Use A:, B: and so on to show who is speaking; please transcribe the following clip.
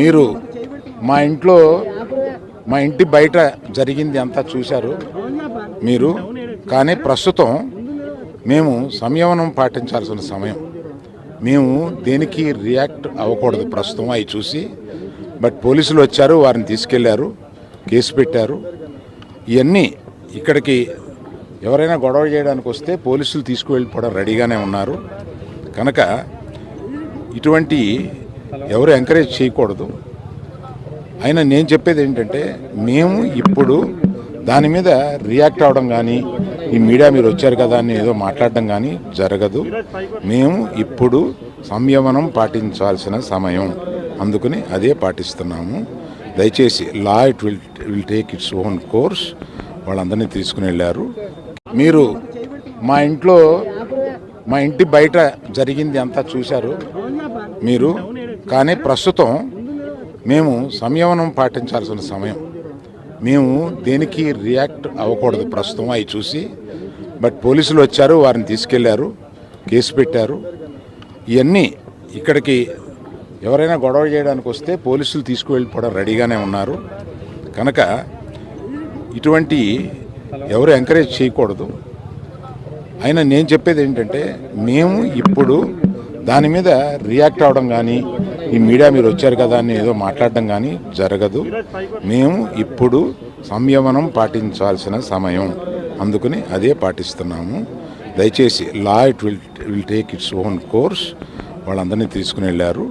A: మీరు మా ఇంట్లో మా ఇంటి బయట జరిగింది అంతా చూశారు మీరు. కానీ ప్రస్తుతం మేము సంయమనం పాటించాల్సిన సమయం. మేము దేనికి రియాక్ట్ అవ్వకూడదు ప్రస్తుతం అవి చూసి. బట్ పోలీసులు వచ్చారు వారిని తీసుకెళ్ళారు కేసు పెట్టారు. ఇవన్నీ ఇక్కడికి ఎవరైనా గొడవ చేయడానికి వస్తే పోలీసులు తీసుకువెళ్ళిపోవడం రెడీగానే ఉన్నారు. కనుక ఇటువంటి ఎవరు ఎంకరేజ్ చేయకూడదు. అయినా నేను చెప్పేది ఏంటంటే మేము ఇప్పుడు దాని మీద రియాక్ట్ అవ్వడం కానీ ఈ మీడియా మీరు వచ్చారు కదా అని ఏదో మాట్లాడడం కానీ జరగదు. మేము ఇప్పుడు సంయమనం పాటించాల్సిన సమయం. అందుకని అదే పాటిస్తున్నాము. దయచేసి law it will will take its own course. వాళ్ళందరినీ తీసుకుని వెళ్ళారు. మీరు మా ఇంట్లో మా ఇంటి బయట జరిగింది అంతా చూశారు. మీరు కానీ ప్రస్తుతం మేము సంయమనం పాటించాల్సిన సమయం. మేము దేనికి రియాక్ట్ అవ్వకూడదు ప్రస్తుతం అవి చూసి. బట్ పోలీసులు వచ్చారు వారిని తీసుకెళ్ళారు కేసు పెట్టారు. ఇవన్నీ ఇక్కడికి ఎవరైనా గొడవ చేయడానికి వస్తే పోలీసులు తీసుకువెళ్ళిపోవడం రెడీగానే ఉన్నారు. కనుక ఇటువంటి ఎవరు ఎంకరేజ్ చేయకూడదు. అయినా నేను చెప్పేది ఏంటంటే మేము ఇప్పుడు దాని మీద రియాక్ట్ అవ్వడం కానీ ఈ మీడియా మీరు వచ్చారు కదా అని ఏదో మాట్లాడడం కానీ జరగదు. మేము ఇప్పుడు సంయమనం పాటించాల్సిన సమయం. అందుకని అదే పాటిస్తున్నాము. దయచేసి law it will will take its own course. వాళ్ళందరినీ తీసుకుని వెళ్ళారు.